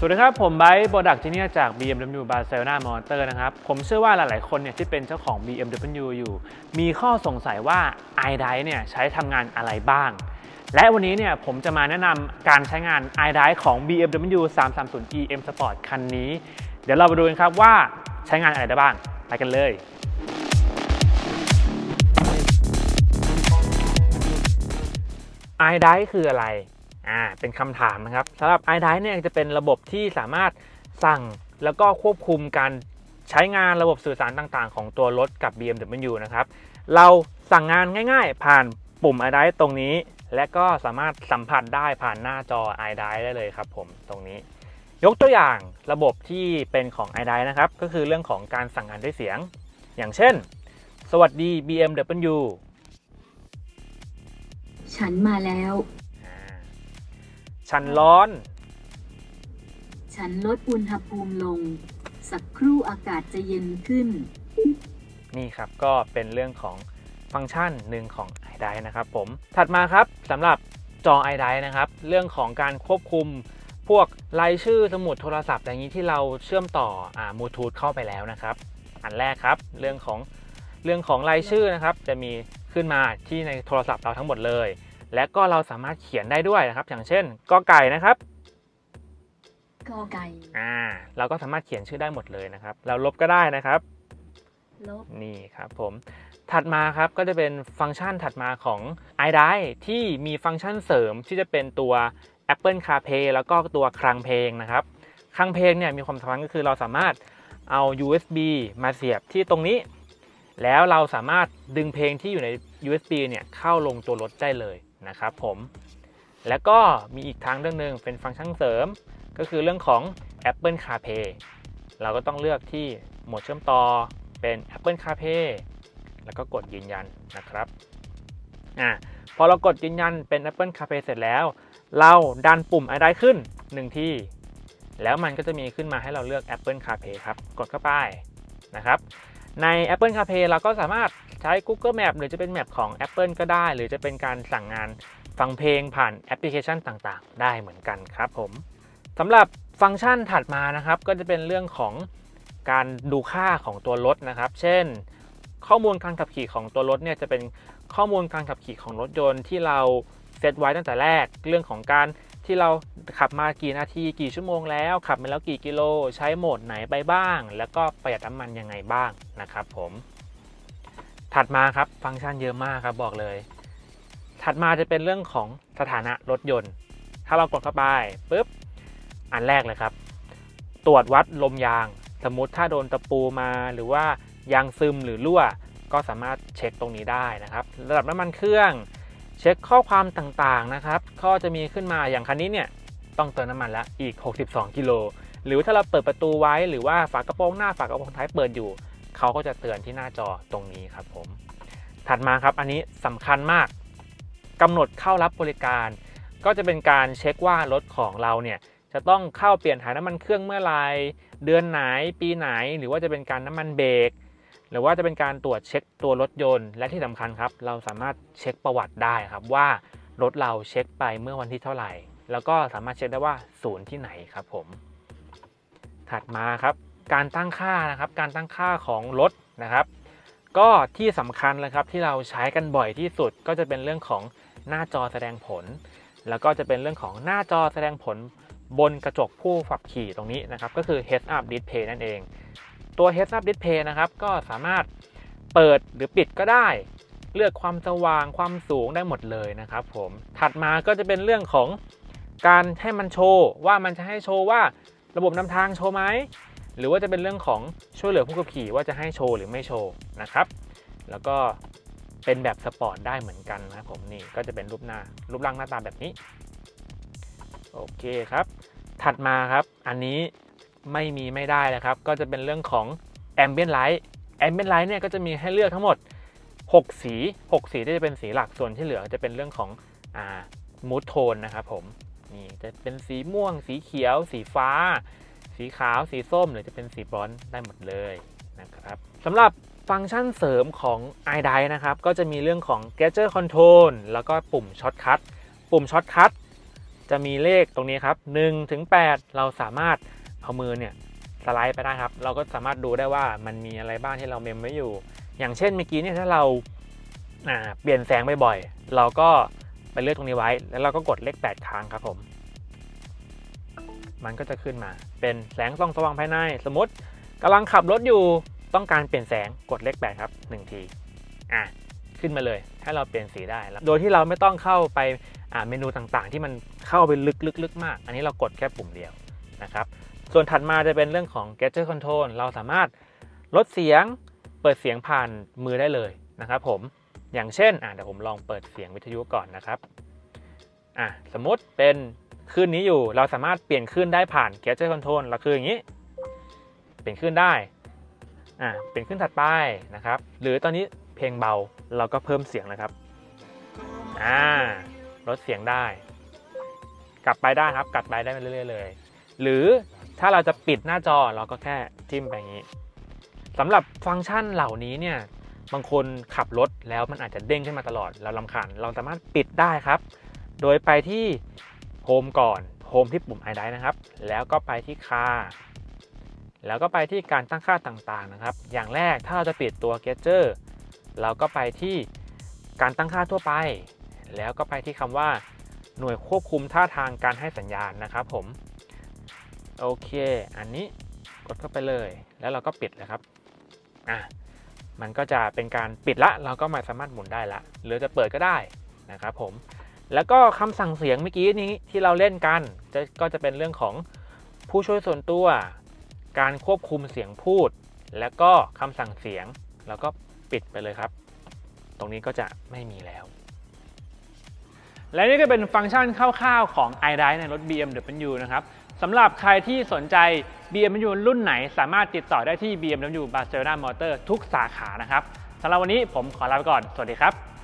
สวัสดีครับ ผมไบค์โปรดักต์จีเนียจาก BMW Barcelona Motor นะครับ ผมเชื่อว่าหลาย ๆ คนเนี่ยที่เป็นเจ้าของ BMW อยู่ มีข้อสงสัยว่า i d i เนี่ยใช้ทำงานอะไรบ้าง และวันนี้เนี่ยผมจะมาแนะนำการใช้งาน i d i ของ BMW 330e M Sport คันนี้ เดี๋ยวเราไปดูกันครับว่าใช้งานอะไรได้บ้าง ไปกันเลย i d i คืออะไร อ่าเป็นคำถามนะครับสำหรับ i d i เนี่ยจะเป็นระบบที่สามารถสั่งแล้วก็ควบคุมการใช้งานระบบสื่อสารต่างๆ ของตัวรถกับ BMW นะครับ เราสั่งงานง่ายๆ ผ่านปุ่ม i d i ตรงนี้ และก็สามารถสัมผัสได้ผ่านหน้าจอ i d i ได้เลยครับผมตรงนี้ ยกตัวอย่างระบบที่เป็นของ i d i นะครับ ก็คือเรื่องของการสั่งงานด้วยเสียง อย่างเช่น สวัสดี BMW ฉันมาแล้ว ฉันร้อน ฉันลดอุณหภูมิลง สักครู่อากาศจะเย็นขึ้น นี่ครับก็เป็นเรื่องของฟังก์ชันหนึ่งของ i d i นะครับผมถัดมาครับสำหรับจอ i d i นะครับเรื่องของการควบคุมพวกรายชื่อสมุดโทรศัพท์อย่างนี้ที่เราเชื่อมต่ออ่าบลูทูธเข้าไปแล้วนะครับ อันแรกครับเรื่องของเรื่องของรายชื่อนะครับ จะมีขึ้นมาที่ในโทรศัพท์เราทั้งหมดเลย และก็เราสามารถเขียนได้ด้วยนะครับ อย่างเช่นกอไก่นะครับกอไก่อ่า เราก็สามารถเขียนชื่อได้หมดเลยนะครับ เราลบก็ได้นะครับลบนี่ครับผมถัดมาครับก็จะเป็นฟังก์ชันถัดมาของ i d i ที่มีฟังก์ชันเสริมที่จะเป็นตัว Apple CarPlay แล้วก็ตัวคลังเพลงนะครับคลังเพลงเนี่ยมีความสำคัญก็คือเราสามารถเอา USB มาเสียบที่ตรงนี้ แล้วเราสามารถดึงเพลงที่อยู่ใน USB เนี่ยเข้าลงตัวรถได้เลย นะครับผมแล้วก็มีอีกทางเรื่องหนึ่งเป็นฟังก์ชันเสริม ก็คือเรื่องของ Apple CarPlay เราก็ต้องเลือกที่โหมดเชื่อมต่อเป็น Apple CarPlay แล้วก็กดยืนยันนะครับอ่าพอเรากดยืนยันเป็น Apple CarPlay เสร็จแล้ว เราดันปุ่มอะไรขึ้น1ที่แล้วมันก็จะมีขึ้นมาให้เราเลือก Apple CarPlay ครับ กดเข้าไปนะครับ ใน Apple CarPlay เราก็สามารถ ใช้ Google Map หรือจะเป็นแมปของ Apple ก็ได้ หรือจะเป็นการสั่งงานฟังเพลงผ่านแอปพลิเคชันต่างๆ ได้เหมือนกันครับผมสำหรับฟังก์ชันถัดมานะครับก็จะเป็นเรื่องของการดูค่าของตัวรถนะครับ เช่น ข้อมูลการขับขี่ของตัวรถเนี่ยจะเป็นข้อมูลการขับขี่ของรถยนต์ที่เราเซตไว้ตั้งแต่แรก เรื่องของการที่เราขับมากี่นาทีกี่ชั่วโมงแล้ว ขับมาแล้วกี่กิโล ใช้โหมดไหนไปบ้าง แล้วก็ประหยัดน้ำมันยังไงบ้างนะครับผม ถัดมาครับฟังก์ชันเยอะมากครับบอกเลย ถัดมาจะเป็นเรื่องของสถานะรถยนต์ ถ้าเรากดเข้าไปปุ๊บอันแรกเลยครับ ตรวจวัดลมยาง สมมติถ้าโดนตะปูมาหรือว่ายางซึมหรือรั่ว ก็สามารถเช็คตรงนี้ได้นะครับ ระดับน้ำมันเครื่อง เช็คข้อความต่างๆนะครับก็จะมีขึ้นมาอย่างคันนี้เนี่ยต้องเติมน้ำมันแล้วอีก 62 กิโลหรือถ้าเราเปิดประตูไว้หรือว่าฝากระโปรงหน้าฝากระโปรงท้ายเปิดอยู่ เขาก็จะเตือนที่หน้าจอตรงนี้ครับผมถัดมาครับอันนี้สำคัญมากกำหนดเข้ารับบริการ ก็จะเป็นการเช็คว่ารถของเราเนี่ยจะต้องเข้าเปลี่ยนถ่ายน้ำมันเครื่องเมื่อไหรเดือนไหนปีไหน หรือว่าจะเป็นการน้ำมันเบรกหรือว่าจะเป็นการตรวจเช็คตัวรถยนต์ และที่สำคัญครับ เราสามารถเช็คประวัติได้ครับว่ารถเราเช็คไปเมื่อวันที่เท่าไหร่ แล้วก็สามารถเช็คได้ว่าศูนย์ที่ไหนครับผม ถัดมาครับ การตั้งค่านะครับการตั้งค่าของรถนะครับ ก็ที่สำคัญเลยครับที่เราใช้กันบ่อยที่สุดก็จะเป็นเรื่องของหน้าจอแสดงผล แล้วก็จะเป็นเรื่องของหน้าจอแสดงผลบนกระจกผู้ขับขี่ตรงนี้นะครับ ก็คือ heads up display นั่นเอง ตัว heads up display นะครับก็สามารถเปิดหรือปิดก็ได้ เลือกความสว่างความสูงได้หมดเลยนะครับผมถัดมาก็จะเป็นเรื่องของการให้มันโชว์ว่ามันจะให้โชว์ว่าระบบนำทางโชว์ไหม หรือว่าจะเป็นเรื่องของช่วยเหลือผู้ขับขี่ว่าจะให้โชว์หรือไม่โชว์นะครับ แล้วก็เป็นแบบสปอร์ตได้เหมือนกันนะครับผมนี่ก็จะเป็นรูปหน้ารูปร่างหน้าตาแบบนี้ โอเคครับ ถัดมาครับอันนี้ไม่มีไม่ได้นะครับ ก็จะเป็นเรื่องของ Ambient Light Ambient Light เนี่ยก็จะมีให้เลือกทั้งหมด 6 สี 6 สีที่จะเป็นสีหลักส่วนที่เหลือจะเป็นเรื่องของอ่า mood tone นะครับผมนี่จะเป็นสีม่วง สีเขียว สีฟ้า สีขาวสีส้มหรือจะเป็นสีบรอนซ์ได้หมดเลยนะครับสำหรับฟังก์ชันเสริมของ i d i นะครับ ก็จะมีเรื่องของ Gesture Control แล้วก็ปุ่ม Shortcut ปุ่ม Shortcut จะมีเลขตรงนี้ครับ1ถึง8เราสามารถเอามือเนี่ยสไลด์ไปได้ครับ เราก็สามารถดูได้ว่ามันมีอะไรบ้างที่เราเมมไว้อยู่ อย่างเช่นเมื่อกี้เนี่ยถ้าเราาเปลี่ยนแสงบ่อยๆเราก็ไปเลือกตรงนี้ไว้ แล้วเราก็กดเลข 8 ครั้งครับผม มันก็จะขึ้นมา เป็นแสงส่องสว่างภายใน สมมติกำลังขับรถอยู่ต้องการเปลี่ยนแสงกดเลข8ครับ1ทีอะขึ้นมาเลยให้เราเปลี่ยนสีได้โดยที่เราไม่ต้องเข้าไปอ่าเมนูต่างๆ ที่มันเข้าไปลึกๆๆมาก อันนี้เรากดแค่ปุ่มเดียวนะครับ ส่วนถัดมาจะเป็นเรื่องของ Gesture Control เราสามารถลดเสียงเปิดเสียงผ่านมือได้เลยนะครับผมอย่างเช่นอะเดี๋ยวผมลองเปิดเสียงวิทยุก่อนนะครับอะสมมติเป็น คลื่นนี้อยู่ เราสามารถเปลี่ยนคลื่นได้ผ่าน Gesture Control เราคืออย่างนี้ เปลี่ยนคลื่นได้อะเปลี่ยนคลื่นถัดไปนะครับ หรือตอนนี้เพลงเบาเราก็เพิ่มเสียงนะครับอ่าลดเสียงได้ กลับไปได้ครับ กลับไปได้เรื่อยๆเลย หรือถ้าเราจะปิดหน้าจอเราก็แค่จิ้มไปอย่างนี้สำหรับฟังก์ชันเหล่านี้เนี่ยบางคนขับรถแล้วมันอาจจะเด้งขึ้นมาตลอด เราลำคาญเราสามารถปิดได้ครับ โดยไปที่ โฮมก่อนโฮมที่ปุ่มไอไดนะครับ แล้วก็ไปที่ค่าแล้วก็ไปที่การตั้งค่าต่างๆนะครับ อย่างแรกถ้าเราจะปิดตัว g e t เ e r เราก็ไปที่การตั้งค่าทั่วไป แล้วก็ไปที่คำว่า หน่วยควบคุมท่าทางการให้สัญญาณนะครับผม โอเค อันนี้กดเข้าไปเลย แล้วเราก็ปิดเลยครับ อะ มันก็จะเป็นการปิดละ เราก็มาสามารถหมุนได้ละ หรือจะเปิดก็ได้นะครับผม แล้วก็คำสั่งเสียงเมื่อกี้นี้ที่เราเล่นกันจะก็จะเป็นเรื่องของผู้ช่วยส่วนตัว การควบคุมเสียงพูด แล้วก็คำสั่งเสียง แล้วก็ปิดไปเลยครับ ตรงนี้ก็จะไม่มีแล้ว และนี่ก็เป็นฟังก์ชันคร่าวๆของ iDrive ในรถ BMW นะครับสำหรับใครที่สนใจ BMW รุ่นไหน สามารถติดต่อได้ที่ BMW Barcelona Motor ทุกสาขานะครับสำหรับวันนี้ผมขอลาไปก่อน สวัสดีครับ